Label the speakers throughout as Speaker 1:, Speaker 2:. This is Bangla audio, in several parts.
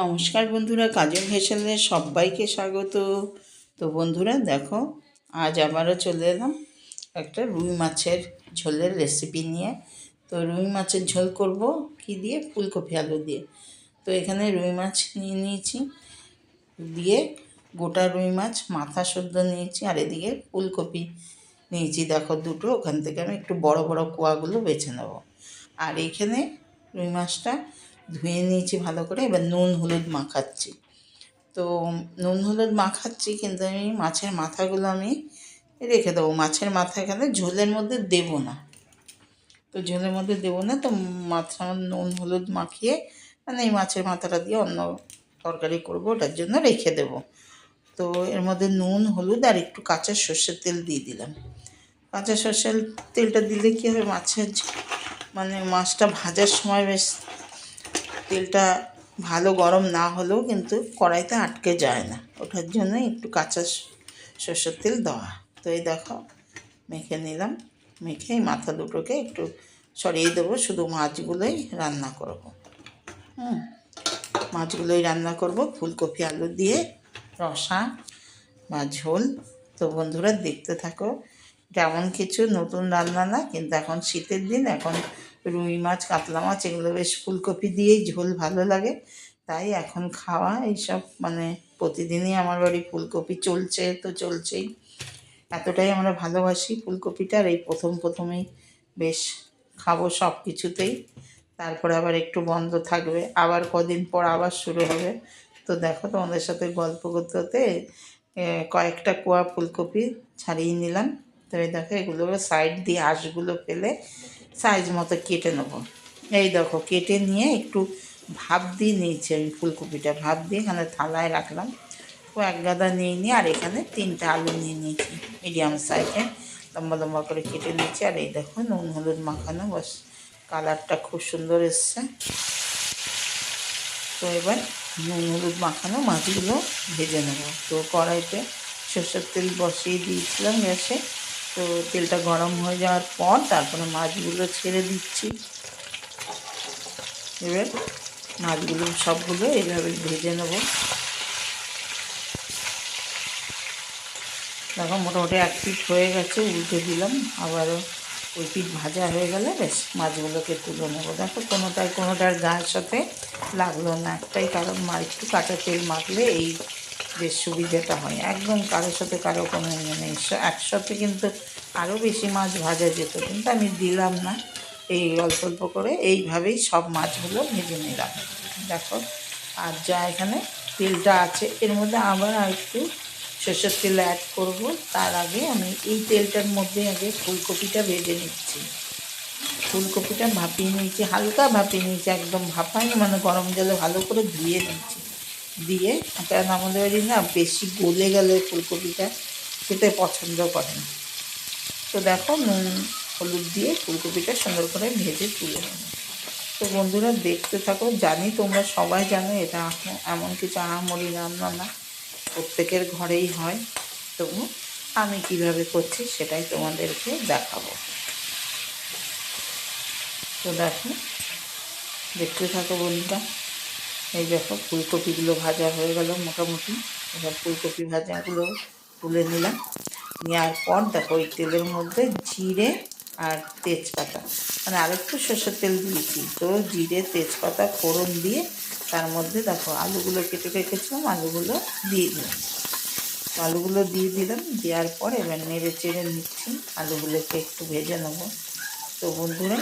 Speaker 1: নমস্কার বন্ধুরা, কাজল হেসেলে সবাইকে স্বাগত। তো বন্ধুরা, দেখো, আজ আবারও চলে এলাম একটা রুই মাছের ঝোলের রেসিপি নিয়ে। তো রুই মাছের ঝোল করব কি দিয়ে? ফুলকপি, আলু দিয়ে। তো এখানে রুই মাছ নিয়ে নিয়েছি, দিয়ে গোটা রুই মাছ মাথা সদ্য নিয়েছি, আর এদিকে ফুলকপি নিয়েছি। দেখো, দুটো, ওখান থেকে আমি একটু বড় বড় কোয়াগুলো বেছে নেব। আর এখানে রুই মাছটা ধুয়ে নিয়েছি ভালো করে, এবার নুন হলুদ মাখাচ্ছি। তো নুন হলুদ মাখাচ্ছি, কিন্তু আমি মাছের মাথাগুলো আমি রেখে দেবো। মাছের মাথা এখানে ঝোলের মধ্যে দেবো না। তো ঝোলের মধ্যে দেবো না, তো মাথা নুন হলুদ মাখিয়ে মানে এই মাছের মাথাটা দিয়ে অন্য তরকারি করব, ওটার জন্য রেখে দেব। তো এর মধ্যে নুন, হলুদ আর একটু কাঁচা সর্ষের তেল দিয়ে দিলাম। কাঁচা সর্ষের তেলটা দিলে কী হবে, মাছের মানে মাছটা ভাজার সময় বেশ তেলটা ভালো গরম না হলেও কিন্তু কড়াইতে আটকে যায় না। ওঠার জন্য একটু কাঁচা সর্ষের তেল দেওয়া। তো এই দেখো, মেখে নিলাম। মেখে মাথা দুটোকে একটু সরিয়ে দেবো, শুধু মাছগুলোই রান্না করব। হুম, মাছগুলোই রান্না করব। ফুলকপি, আলু দিয়ে রসা, বা ঝোল। তো বন্ধুরা দেখতে থাকো তেমন কিছু নতুন রান্না না, কিন্তু এখন শীতের দিন, এখন রুই মাছ, কাতলা মাছ, এগুলো বেশ ফুলকপি দিয়েই ঝোল ভালো লাগে। তাই এখন খাওয়া এইসব মানে প্রতিদিনই আমার বাড়ি ফুলকপি চলছে তো চলছেই। এতটাই আমরা ভালোবাসি ফুলকপিটা আর এই প্রথম প্রথমেই বেশ খাব সব কিছুতেই তারপরে আবার একটু বন্ধ থাকবে, আবার কদিন পর আবার শুরু হবে। তো দেখো তোমাদের সাথে গল্প করতে করতে কয়েকটা কুয়া ফুলকপি ছাড়িয়ে নিলাম। তো এই দেখো এগুলো সাইড দিয়ে আঁশগুলো ফেলে সাইজ মতো কেটে নেব। এই দেখো, কেটে নিয়ে একটু ভাপ দিয়ে নিয়েছি আমি ফুলকপিটা। ভাপ দিয়ে এখানে থালায় রাখলাম। ও এক গাদা নিয়ে নিয়ে আর এখানে তিনটা আলু নিয়ে নিয়েছি মিডিয়াম সাইজে লম্বা লম্বা করে কেটে নিয়েছি। আর এই দেখো, নুন হলুদ মাখানো, বস কালারটা খুব সুন্দর এসছে। তো এবার নুন হলুদ মাখানো মাছগুলো ভেজে নেব। তো কড়াইতে সরষের তেল বসিয়ে দিয়েছিলাম গ্যাসে। তো তেলটা গরম হয়ে যাওয়ার পর তারপরে মাছগুলো ছেড়ে দিচ্ছি। এবার মাছগুলো সবগুলো এইভাবে ভেজে নেব। দেখো, মোটামুটি এক পিট হয়ে গেছে, উল্টে দিলাম, আবারও ওই পিঠ ভাজা হয়ে গেলে বেশ মাছগুলোকে তুলে নেব। দেখো, কোনোটায় কোনোটার গায়ের সাথে লাগল না। একটাই কারণ, মা একটু কাঁচা তেল মাখলে এই বেশ সুবিধাটা হয়। একদম কারোর সাথে কারও কোনো ইয়ে নেই। একসাথে কিন্তু আরও বেশি মাছ ভাজা যেত, কিন্তু আমি দিলাম না। এই অল্প অল্প করে এইভাবেই সব মাছগুলো ভেজে নিলাম। দেখো, আর যা এখানে তেলটা আছে, এর মধ্যে আবার একটু সর্ষের তেল অ্যাড করব। তার আগে আমি এই তেলটার মধ্যে আগে ফুলকপিটা ভেজে নিচ্ছি। ফুলকপিটা ভাপিয়ে নিয়েছি, হালকা ভাপিয়ে নিয়েছি, একদম ভাপাই মানে গরম জলে ভালো করে ধুয়ে নিচ্ছি। দিয়ে কারণ আমাদের বাড়ি না বেশি গলে গেলে ফুলকপিটা, খেতে পছন্দ করে না। তো দেখো নুন, হলুদ দিয়ে ফুলকপিটা সুন্দর করে ভেজে তুলে নেব। তো বন্ধুরা দেখতে থাকো, জানি তোমরা সবাই জানো এটা এমন কিছু আহামরি রান্না না, প্রত্যেকের ঘরেই হয়। তবু আমি কীভাবে করছি সেটাই তোমাদেরকে দেখাবো। তো দেখো, দেখতে থাকো বন্ধুরা। এই দেখো, ফুলকপিগুলো ভাজা হয়ে গেল মোটামুটি। এবার ফুলকপি ভাজাগুলো তুলে নিলাম। নেওয়ার পর দেখো, ওই তেলের মধ্যে জিরে আর তেজপাতা। মানে আরেকটু সর্ষের তেল দিয়েছি। তো জিরে, তেজপাতা, ফোড়ন দিয়ে তার মধ্যে দেখো, আলুগুলো কেটে রেখেছিলাম, আলুগুলো দিয়ে দিলাম। আলুগুলো দিয়ে দিলাম, দেওয়ার পর এবার নেড়ে চেড়ে নিচ্ছি। আলুগুলোকে একটু ভেজে নেব। তো বন্ধুরা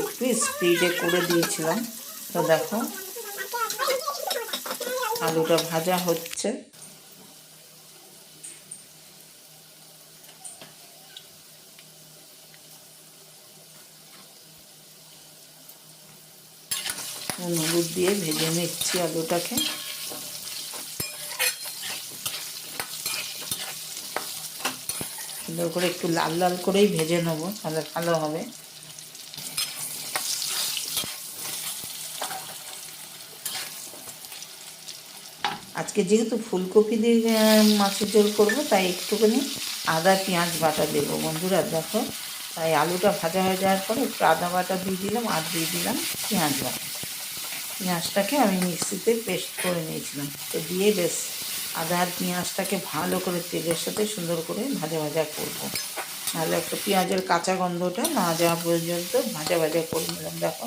Speaker 1: একটু স্পিডে করে দিয়েছিলাম। তো দেখো, আলুটা ভাজা হচ্ছে। হলুদ দিয়ে ভেজে নিচ্ছি আলুটাকে। সুন্দর করে একটু লাল লাল করেই ভেজে নেব, তাহলে ভালো হবে। আজকে যেহেতু ফুলকপি দিয়ে মাছের ঝোল করব, তাই একটুখানি আদা, পেঁয়াজ বাটা দেবো। বন্ধুরা, দেখো, তাই আলুটা ভাজা হয়ে যাওয়ার পরে একটু আদা বাটা দিয়ে দিলাম আর দিয়ে দিলাম পেঁয়াজ বাটা। পেঁয়াজটাকে আমি মিক্সিতে পেস্ট করে নিয়েছিলাম। তো দিয়ে বেশ আদা আর পেঁয়াজটাকে ভালো করে তেলের সাথে সুন্দর করে ভাজা ভাজা করব। নাহলে একটা পেঁয়াজের কাঁচা গন্ধটা না যাওয়া পর্যন্ত ভাজা ভাজা করে নিলাম দেখো,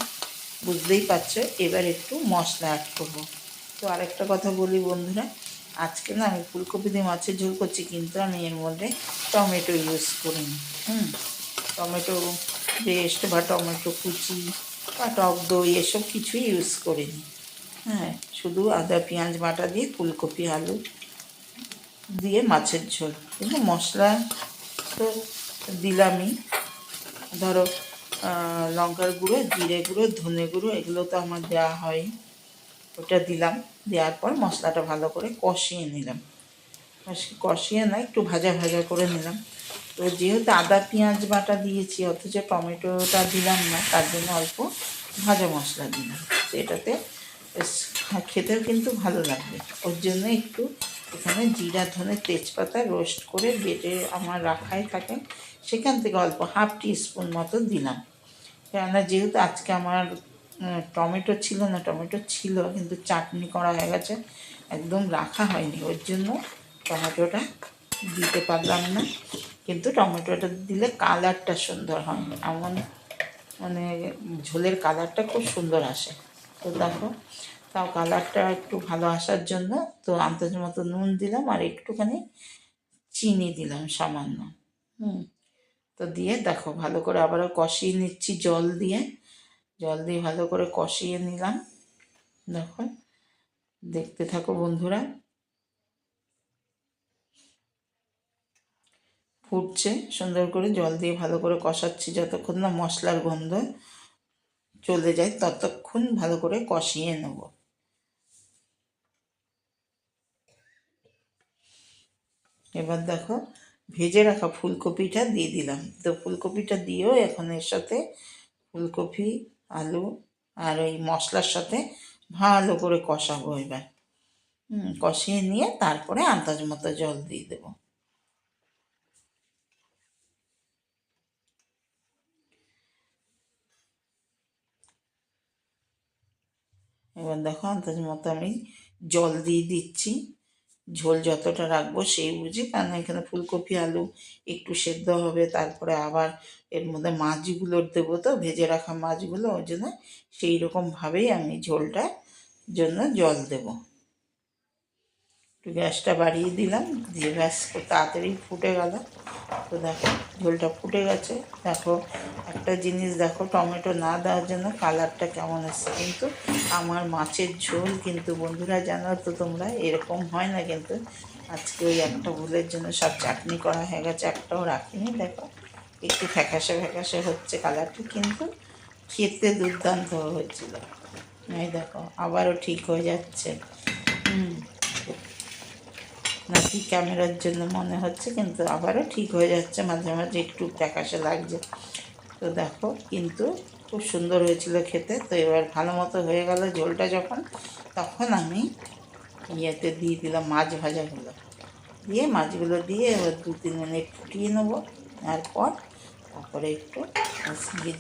Speaker 1: বুঝতেই পারছ, এবার একটু মশলা অ্যাড করব। তো আরেকটা কথা বলি বন্ধুরা, আজকে না আমি ফুলকপি দিয়ে মাছের ঝোল করছি, কিন্তু আমি এর মধ্যে টমেটো ইউজ করিনি। হুম, টমেটো পেস্ট বা টমেটো কুচি বা টক দই এসব কিছুই ইউজ করিনি। হ্যাঁ শুধু আদা, পেঁয়াজ বাটা দিয়ে ফুলকপি, আলু দিয়ে মাছের ঝোল। কিন্তু মশলা তো দিলামই। ধরো লঙ্কার গুঁড়ো, জিরে গুঁড়ো, ধনে গুঁড়ো, এগুলো তো আমার দেওয়া হয় ওটা দিলাম, দেওয়ার পর মশলাটা ভালো করে কষিয়ে নিলাম। কষি- কষিয়ে না, একটু ভাজা ভাজা করে নিলাম। তো যেহেতু আদা, পেঁয়াজ বাটা দিয়েছি, অথচ টমেটোটা দিলাম না, তার জন্য অল্প ভাজা মশলা দিলাম। তো এটাতে খেতেও কিন্তু ভালো লাগবে। ওর জন্য একটু এখানে জিরা, ধনে তেজপাতা রোস্ট করে বেটে আমার রাখাই থাকে, সেখান থেকে অল্প হাফ টি স্পুন মতো দিলাম। কেননা যেহেতু আজকে আমার টমেটো ছিল না, টমেটো ছিল, কিন্তু চাটনি করা হয়ে গেছে। একদম রাখা হয়নি, ওর জন্য টমেটোটা দিতে পারলাম না। কিন্তু টমেটোটা দিলে কালারটা সুন্দর হয়, এমন মানে ঝোলের কালারটা খুব সুন্দর আসে। তো দেখো, তাও কালারটা একটু ভালো আসার জন্য তো আন্দাজ মতো নুন দিলাম আর একটুখানি চিনি দিলাম সামান্য। হুম, তো দিয়ে দেখো, ভালো করে আবারও কষিয়ে নিচ্ছি জল দিয়ে। জল দিয়ে ভালো করে কষিয়ে নিলাম। দেখো, দেখতে থাকো বন্ধুরা। ফুটছে, সুন্দর করে জল দিয়ে ভালো করে কষাচ্ছি যতক্ষণ না মশলার গন্ধ চলে যায়, ততক্ষণ ভালো করে কষিয়ে নেব। এবার দেখো, ভেজে রাখা ফুলকপিটা দিয়ে দিলাম। তো ফুলকপিটা দিয়েও এখন এর সাথে ফুলকপি আলু আর ওই মশলার সাথে ভালো করে কষাবো এবার। হুম, কষিয়ে নিয়ে তারপরে আন্দাজ মতো জল দিয়ে দেবো। এবার দেখো আন্দাজ মতো আমি জল দিয়ে দিচ্ছি। ঝোল যতটা রাখব সেই বুঝি। কারণ এখানে ফুলকপি, আলু একটু সেদ্ধ হবে, তারপরে আবার এর মধ্যে মাছগুলো দেবো তো, ভেজে রাখা মাছগুলো, ওই জন্য সেই রকমভাবেই আমি ঝোলটা জন্য জল দেবো। একটু গ্যাসটা বাড়িয়ে দিলাম, দিয়ে ব্যাস তাড়াতাড়ি ফুটে গেল। তো দেখো, ঝোলটা ফুটে গেছে। দেখো, একটা জিনিস দেখো, টমেটো না দেওয়ার জন্য কালারটা কেমন এসছে। কিন্তু আমার মাছের ঝোল কিন্তু বন্ধুরা জানো তো তোমরা, এরকম হয় না কিন্তু। আজকে ওই একটা ভুলের জন্য সব চাটনি করা হয়ে গেছে, একটাও রাখিনি, দেখো। একটু ফ্যাকাশে ফ্যাকাশে হচ্ছে কালারটা, কিন্তু খেতে দুর্দান্ত হয়েছিল। এই দেখো, আবারও ঠিক হয়ে যাচ্ছে। নাকি ক্যামেরার জন্য মনে হচ্ছে, কিন্তু আবারও ঠিক হয়ে যাচ্ছে। মাঝে মাঝে একটু প্যাকাশে লাগছে। তো দেখো, কিন্তু খুব সুন্দর হয়েছিল খেতে। তো এবার ভালো মতো হয়ে গেল ঝোলটা যখন, তখন আমি ইয়েতে দিয়ে দিলাম মাছ ভাজাগুলো। দিয়ে মাছগুলো দিয়ে এবার দু তিন মিনিট ফুটিয়ে নেব। তারপর, তারপরে একটু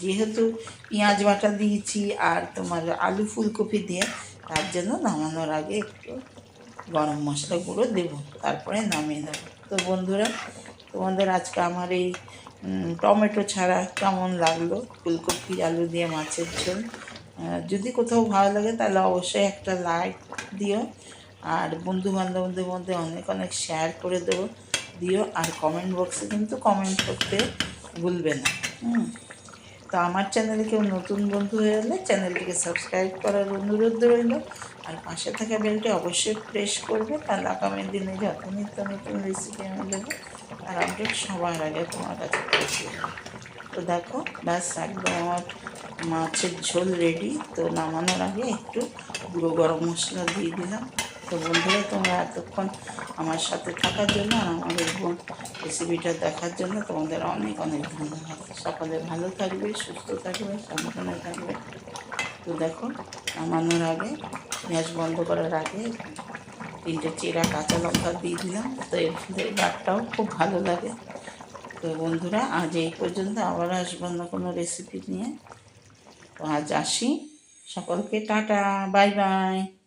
Speaker 1: যেহেতু পেঁয়াজ বাটা দিয়েছি আর তোমার আলু ফুলকপি দিয়ে, তার জন্য নামানোর আগে একটু গরম মশলা গুঁড়ো দেবো, তারপরে নামিয়ে দেবো তো বন্ধুরা, তোমাদের আজকে আমার এই টমেটো ছাড়া কেমন লাগল? ফুলকপি, আলু দিয়ে মাছের ঝোল। যদি কোথাও ভালো লাগে তাহলে অবশ্যই একটা লাইক দিও। আর বন্ধু বান্ধবদের মধ্যে অনেক অনেক শেয়ার করে দেবো, দিও। আর কমেন্ট বক্সে কিন্তু কমেন্ট করতে ভুলবে না। তো আমার চ্যানেলে কেউ নতুন বন্ধু হয়ে গেলে চ্যানেলটিকে সাবস্ক্রাইব করার অনুরোধ রইল। আর পাশে থাকা বেলটি অবশ্যই প্রেস করবে। তাহলে আগামী দিনে যত নিত্য নতুন রেসিপি আমি দেবো আর আপডেট সবার আগে তোমার কাছে তো দেখো, ব্যাস একদম আমার মাছের ঝোল রেডি তো নামানোর আগে একটু গুঁড়ো গরম মশলা দিয়ে দিলাম। তো বন্ধুরা, তোমরা এতক্ষণ আমার সাথে থাকার জন্য আর আমাদের রেসিপিটা দেখার জন্য তোমাদের অনেক অনেক ধন্যবাদ। সকালে ভালো থাকবে, সুস্থ থাকবে, সাবধানে থাকবে। তো দেখো, নামানোর আগে গ্যাস বন্ধ করার আগে তিনটে চেরা কাঁচা লঙ্কা দিয়ে দিলাম। তো এর ফ্লেভারটাও খুব ভালো লাগে। তো বন্ধুরা, আজ এই পর্যন্ত আবার আসব না কোনো রেসিপি নিয়ে। তো আজ আসি। সকলকে টাটা, বাই বাই।